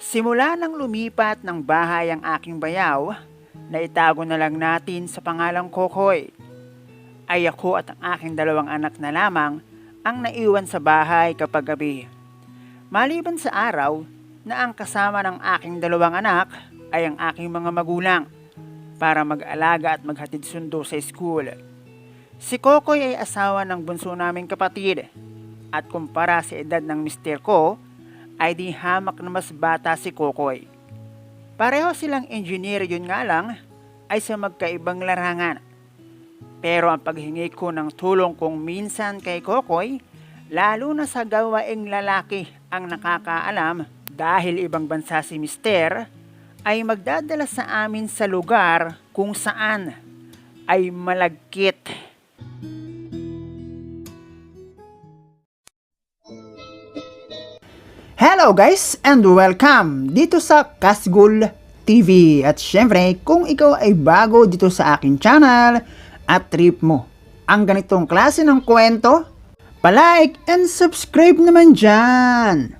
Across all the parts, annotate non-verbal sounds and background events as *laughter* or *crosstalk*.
Simula nang lumipat ng bahay ang aking bayaw, naitago na lang natin sa pangalang Kokoy. Ay ako at ang aking dalawang anak na lamang ang naiwan sa bahay kapag gabi. Maliban sa araw na ang kasama ng aking dalawang anak ay ang aking mga magulang para mag-alaga at maghatid sundo sa school. Si Kokoy ay asawa ng bunso naming kapatid at kumpara sa edad ng mister ko ay di hamak na mas bata si Kokoy. Pareho silang engineer yun nga lang ay sa magkaibang larangan. Pero ang paghingi ko ng tulong kung minsan kay Kokoy, lalo na sa gawaing lalaki ang nakakaalam dahil ibang bansa si Mister, ay magdadala sa amin sa lugar kung saan ay malagkit. Hello guys and welcome dito sa Kasgul TV. At syempre, kung ikaw ay bago dito sa aking channel at trip mo ang ganitong klase ng kwento, palike and subscribe naman dyan.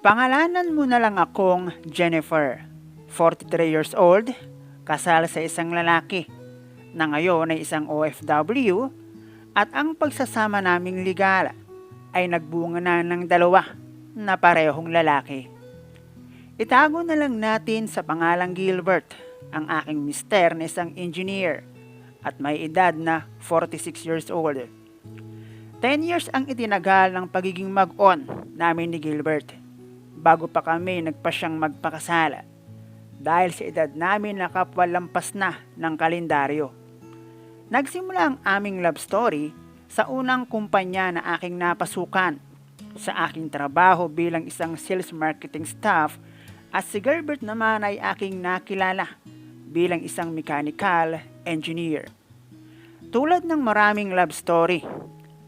Pangalanan mo na lang akong Jennifer, 43 years old, kasal sa isang lalaki, na ngayon ay isang OFW, at ang pagsasama naming legal ay nagbunga na ng dalawa na parehong lalaki. Itago na lang natin sa pangalang Gilbert ang aking mister na isang engineer at may edad na 46 years old. 10 years ang itinagal ng pagiging mag-on namin ni Gilbert bago pa kami nagpasyang magpakasala dahil sa edad namin na kapwalampas na ng kalendaryo. Nagsimula ang aming love story sa unang kumpanya na aking napasukan sa aking trabaho bilang isang sales marketing staff at si Gilbert naman ay aking nakilala bilang isang mechanical engineer. Tulad ng maraming love story,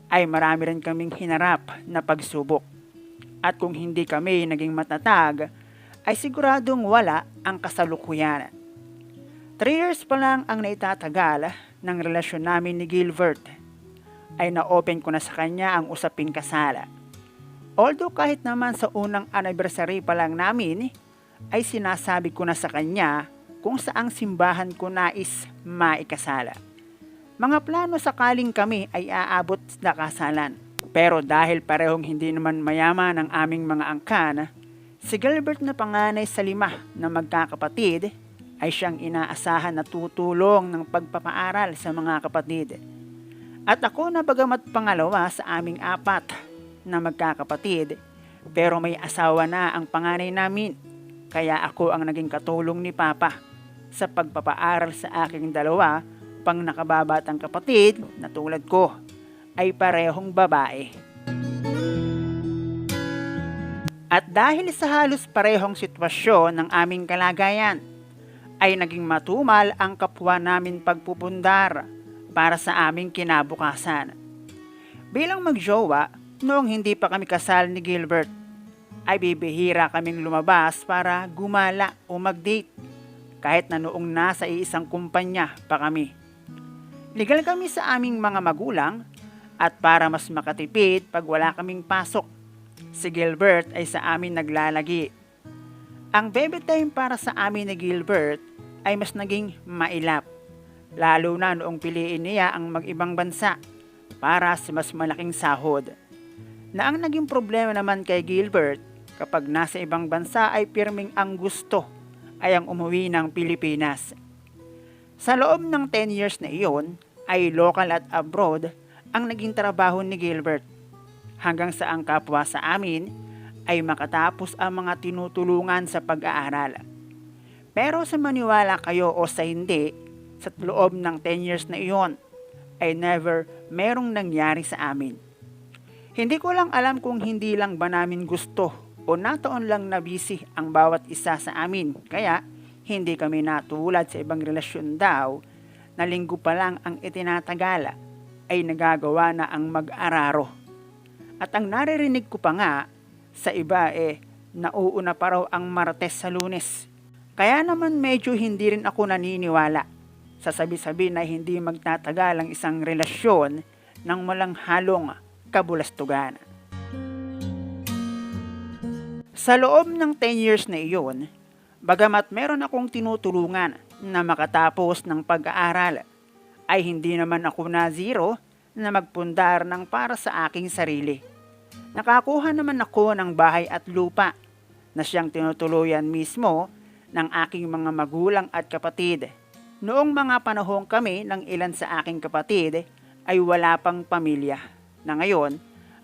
ay marami rin kaming hinarap na pagsubok. At kung hindi kami naging matatag, ay siguradong wala ang kasalukuyan. Three years pa lang ang naitatagal ng relasyon namin ni Gilbert ay na-open ko na sa kanya ang usaping kasala. Although kahit naman sa unang anniversary pa lang namin, ay sinasabi ko na sa kanya kung saang simbahan ko nais maikasala. Mga plano sakaling kami ay aabot na kasalan. Pero dahil parehong hindi naman mayaman ang aming mga angkan, si Gilbert na panganay sa lima na magkakapatid ay siyang inaasahan na tutulong ng pagpapaaral sa mga kapatid. At ako na bagamat pangalawa sa aming apat na magkakapatid, pero may asawa na ang panganay namin, kaya ako ang naging katulong ni Papa sa pagpapaaral sa aking dalawa pang nakababatang kapatid na tulad ko ay parehong babae. At dahil sa halos parehong sitwasyon ng aming kalagayan, ay naging matumal ang kapwa namin pagpupundar para sa aming kinabukasan. Bilang magjowa, noong hindi pa kami kasal ni Gilbert, ay bibihira kaming lumabas para gumala o mag-date kahit na noong nasa iisang kumpanya pa kami. Legal kami sa aming mga magulang at para mas makatipid pag wala kaming pasok, si Gilbert ay sa amin naglalagi. Ang baby time para sa amin ni Gilbert ay mas naging mailap, lalo na noong piliin niya ang mag-ibang bansa para sa mas malaking sahod. Na ang naging problema naman kay Gilbert kapag nasa ibang bansa ay pirming ang gusto ay ang umuwi ng Pilipinas. Sa loob ng 10 years na iyon, ay local at abroad ang naging trabaho ni Gilbert. Hanggang sa ang kapwa sa amin ay makatapos ang mga tinutulungan sa pag-aaral. Pero sa maniwala kayo o sa hindi, sa loob ng 10 years na iyon, ay never merong nangyari sa amin. Hindi ko lang alam kung hindi lang ba namin gusto o nataon lang na busy ang bawat isa sa amin. Kaya hindi kami natulad sa ibang relasyon daw na linggo pa lang ang itinatagala ay nagagawa na ang mag-araro. At ang naririnig ko pa nga sa iba eh nauuna pa raw ang Martes sa Lunes. Kaya naman medyo hindi rin ako naniniwala sa sabi-sabi na hindi magtatagal ang isang relasyon ng walang halong kabulastugan. Sa loob ng 10 years na iyon, bagamat meron akong tinutulungan na makatapos ng pag-aaral, ay hindi naman ako na zero na magpundar ng para sa aking sarili. Nakakuha naman ako ng bahay at lupa na siyang tinutuluyan mismo ng aking mga magulang at kapatid. Noong mga panahong kami ng ilan sa aking kapatid ay wala pang pamilya na ngayon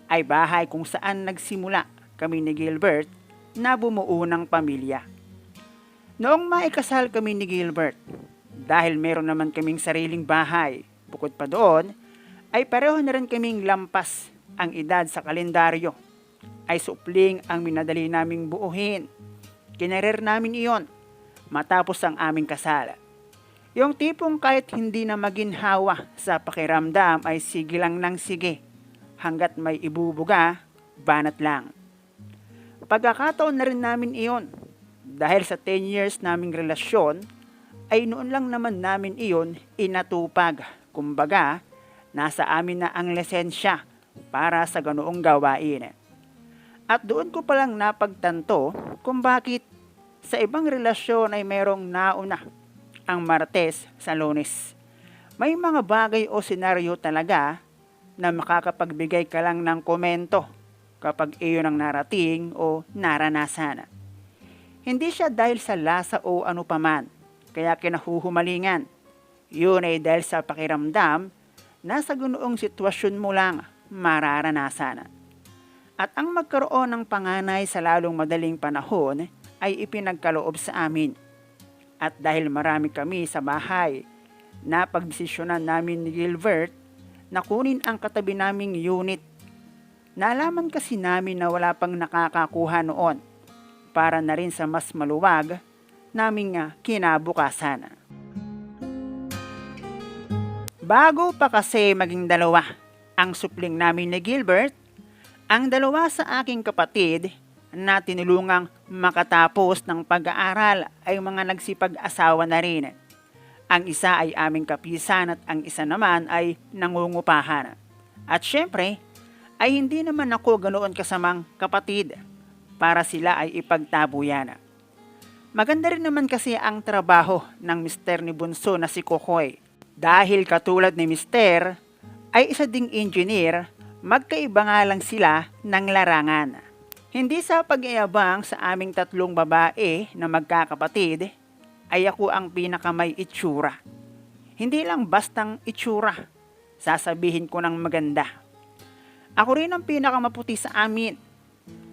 ay bahay kung saan nagsimula kami ni Gilbert na bumuo ng pamilya. Noong maikasal kami ni Gilbert, dahil meron naman kaming sariling bahay, bukod pa doon, ay pareho na rin kaming lampas ang edad sa kalendaryo. Ay supling ang minadali naming buuhin. Kinerer namin iyon matapos ang aming kasal. Yung tipong kahit hindi na maginhawa sa pakiramdam ay sige lang ng sige. Hanggat may ibubuga, banat lang. Pagkakataon na rin namin iyon. Dahil sa 10 years naming relasyon, ay noon lang naman namin iyon inatupag. Kumbaga, nasa amin na ang lisensya para sa ganoong gawain. At doon ko palang napagtanto kung bakit sa ibang relasyon ay merong nauna ang Martes sa Lunes. May mga bagay o senaryo talaga na makakapagbigay ka lang ng komento kapag iyon ang narating o naranasan. Hindi siya dahil sa lasa o ano paman, kaya kinahuhumalingan. Yun ay dahil sa pakiramdam na sa ganoong sitwasyon mo lang mararanasan. At ang magkaroon ng panganay sa lalong madaling panahon ay ipinagkaloob sa amin. At dahil marami kami sa bahay, napagdesisyonan namin ni Gilbert na kunin ang katabi naming unit. Nalaman kasi namin na wala pang nakakakuha noon para na rin sa mas maluwag naming ah, kinabukasan. Bago pa kasi maging dalawa ang supling namin ni Gilbert, ang dalawa sa aking kapatid na tinulungang makatapos ng pag-aaral ay mga nagsipag-asawa na rin. Ang isa ay aming kapisan at ang isa naman ay nangungupahan. At syempre, ay hindi naman ako ganoon kasamang kapatid para sila ay ipagtabuyan. Maganda rin naman kasi ang trabaho ng mister ni Bunso na si Kokoy. Dahil katulad ni mister, ay isa ding engineer, magkaiba nga lang sila ng larangan. Hindi sa pag-iabang sa aming tatlong babae na magkakapatid, ay ako ang pinakamay itsura. Hindi lang bastang itsura, sasabihin ko ng maganda. Ako rin ang pinakamaputi sa amin.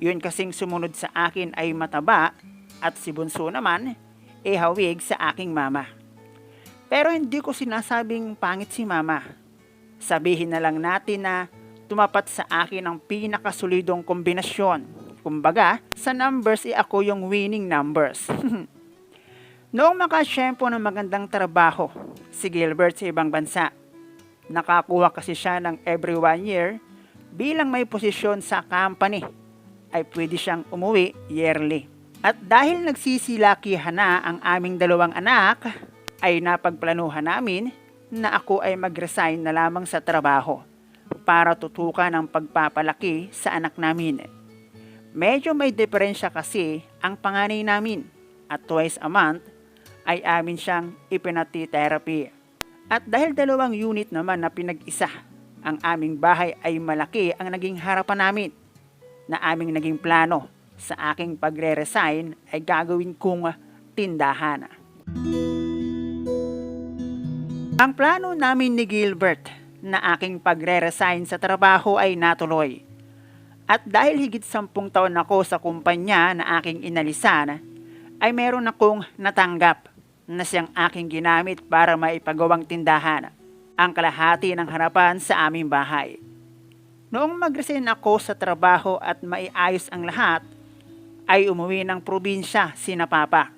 Yun kasing sumunod sa akin ay mataba at si Bunso naman e hawig sa aking mama. Pero hindi ko sinasabing pangit si mama. Sabihin na lang natin na tumapat sa akin ang pinakasolidong kombinasyon. Kumbaga, sa numbers e ako yung winning numbers. *laughs* Noong makasyempo ng magandang trabaho, si Gilbert sa ibang bansa, nakakuha kasi siya ng every one year bilang may posisyon sa company ay pwede siyang umuwi yearly. At dahil nagsisilakihan na ang aming dalawang anak, ay napagplanuhan namin na ako ay mag-resign na lamang sa trabaho para tutukan ang pagpapalaki sa anak namin. Medyo may diferensya kasi ang panganay namin at twice a month ay amin siyang ipinati-therapy. At dahil dalawang unit naman na pinag-isa, ang aming bahay ay malaki ang naging harapan namin na aming naging plano sa aking pagre-resign ay gagawin kong tindahan. Ang plano namin ni Gilbert na aking pagre-resign sa trabaho ay natuloy. At dahil higit sampung taon ako sa kumpanya na aking inalisan, ay meron akong natanggap na siyang aking ginamit para maipagawang tindahan ang kalahati ng harapan sa aming bahay. Noong mag-resign ako sa trabaho at maiayos ang lahat, ay umuwi ng probinsya si na Papa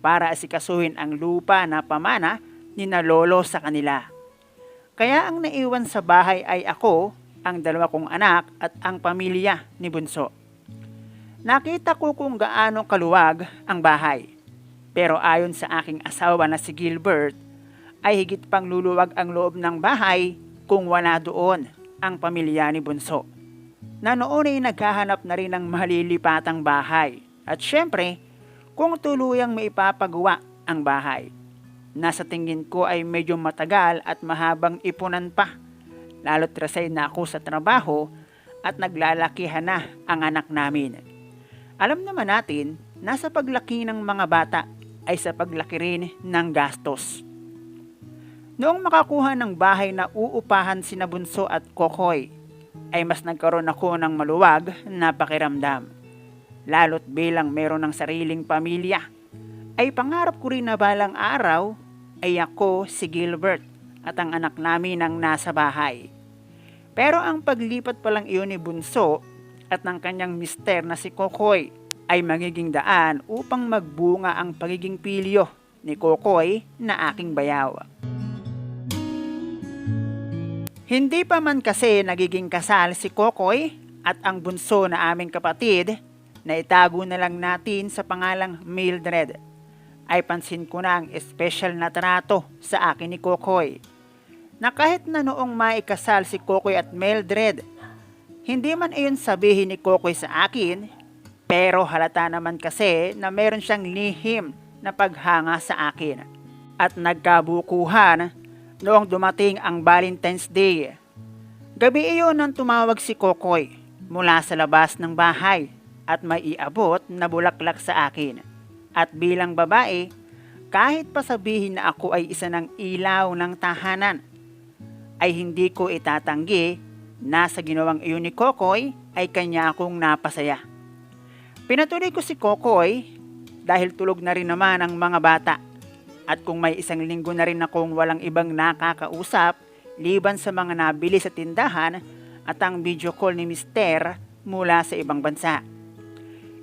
para asikasuhin ang lupa na pamana ni na lolo sa kanila. Kaya ang naiwan sa bahay ay ako, ang dalawa kong anak at ang pamilya ni Bunso. Nakita ko kung gaano kaluwag ang bahay. Pero ayon sa aking asawa na si Gilbert, ay higit pang luluwag ang loob ng bahay kung wala doon ang pamilya ni Bunso. na noon ay naghahanap na rin ng malilipatang bahay. At syempre, kung tuluyang maipapagawa ang bahay. Nasa tingin ko ay medyo matagal at mahabang ipunan pa. Lalo't resign na ako sa trabaho at naglalakihan na ang anak namin. Alam naman natin, nasa paglaki ng mga bata ay sa paglaki rin ng gastos. Noong makakuha ng bahay na uupahan si Bunso at Kokoy, ay mas nagkaroon ako ng maluwag na pakiramdam. Lalo't bilang meron ng sariling pamilya, ay pangarap ko rin na balang araw ay ako si Gilbert at ang anak namin ang nasa bahay. Pero ang paglipat pa lang iyon ni Bunso at ng kanyang mister na si Kokoy ay magiging daan upang magbunga ang pagiging pilyo ni Kokoy na aking bayaw. Hindi pa man kasi nagiging kasal si Kokoy at ang bunso na aming kapatid na itago na lang natin sa pangalang Mildred ay pansin ko na ang espesyal na trato sa akin ni Kokoy. Na kahit na noong maikasal si Kokoy at Mildred, hindi man iyon sabihin ni Kokoy sa akin, pero halata naman kasi na meron siyang lihim na paghanga sa akin. At nagkabukuhan noong dumating ang Valentine's Day. Gabi iyon nang tumawag si Kokoy mula sa labas ng bahay at may iabot na bulaklak sa akin. At bilang babae, kahit pa sabihin na ako ay isa ng ilaw ng tahanan, ay hindi ko itatanggi na sa ginawang iyon ni Kokoy ay kanya akong napasaya. Pinatuloy ko si Kokoy dahil tulog na rin naman ang mga bata. At kung may isang linggo na rin akong walang ibang nakakausap, liban sa mga nabili sa tindahan at ang video call ni Mister mula sa ibang bansa.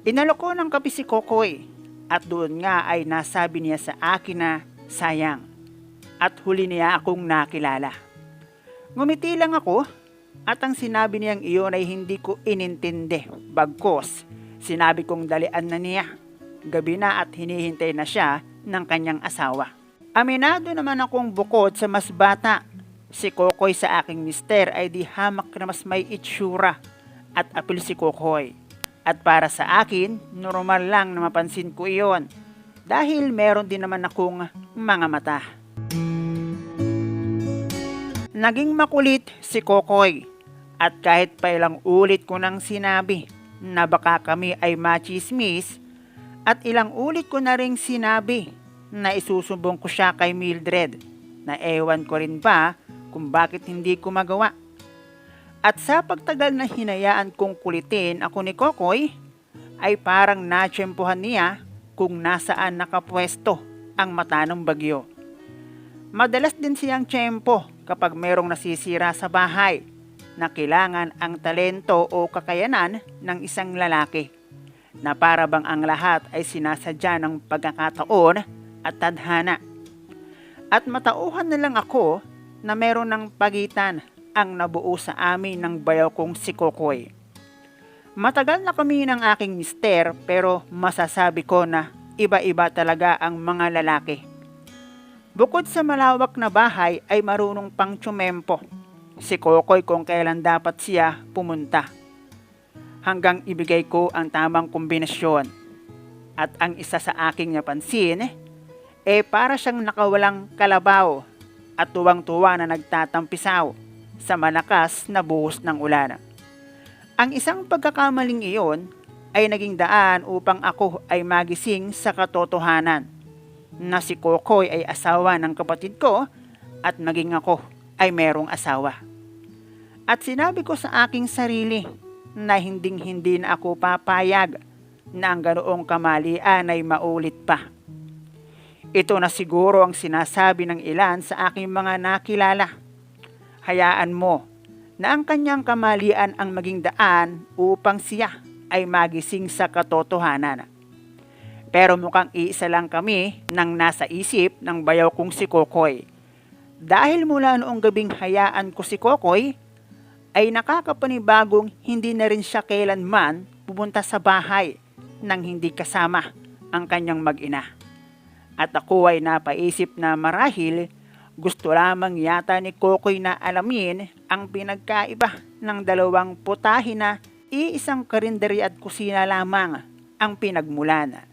Inalo ko ng kape si Kokoy at doon nga ay nasabi niya sa akin na sayang at huli niya akong nakilala. Ngumiti lang ako at ang sinabi niyang iyon ay hindi ko inintindi. Bagkos, sinabi kong dalian na niya. Gabi na at hinihintay na siya ng kanyang asawa. Aminado naman akong bukod sa mas bata. Si Kokoy sa aking mister ay di hamak na mas may itsura at apil si Kokoy. At para sa akin, normal lang na mapansin ko iyon dahil meron din naman akong mga mata. Naging makulit si Kokoy at kahit pa ilang ulit ko nang sinabi na baka kami ay machismis at ilang ulit ko na ring sinabi na isusumbong ko siya kay Mildred na ewan ko rin ba kung bakit hindi ko magawa. At sa pagtagal na hinayaan kong kulitin ako ni Kokoy, ay parang natsyempohan niya kung nasaan nakapwesto ang mata ng bagyo. Madalas din siyang tiyempo kapag merong nasisira sa bahay na kailangan ang talento o kakayanan ng isang lalaki na para bang ang lahat ay sinasadya ng pagkakataon at tadhana. At matauhan na lang ako na meron ng pagitan ang nabuo sa amin ng bayaw kong si Kokoy. Matagal na kami ng aking mister pero masasabi ko na iba-iba talaga ang mga lalaki. Bukod sa malawak na bahay ay marunong pang tsumempo. Si Kokoy kung kailan dapat siya pumunta. Hanggang ibigay ko ang tamang kombinasyon. At ang isa sa aking napansin, eh para siyang nakawalang kalabaw at tuwang-tuwa na nagtatampisaw sa malakas na buhos ng ulan. Ang isang pagkakamaling iyon ay naging daan upang ako ay magising sa katotohanan na si Kokoy ay asawa ng kapatid ko at maging ako ay merong asawa. At sinabi ko sa aking sarili na hinding hindi na ako papayag na ang ganoong kamalian ay maulit pa. Ito na siguro ang sinasabi ng ilan sa aking mga nakilala. Hayaan mo na ang kanyang kamalian ang maging daan upang siya ay magising sa katotohanan. Pero mukhang iisa lang kami nang nasa isip ng bayaw kong si Kokoy. Dahil mula noong gabing hayaan ko si Kokoy, ay nakakapanibagong hindi na rin siya kailanman pumunta sa bahay nang hindi kasama ang kanyang mag-ina. At ako ay napaisip na marahil gusto lamang yata ni Kokoy na alamin ang pinagkaiba ng dalawang putahe na iisang karinderi at kusina lamang ang pinagmulan.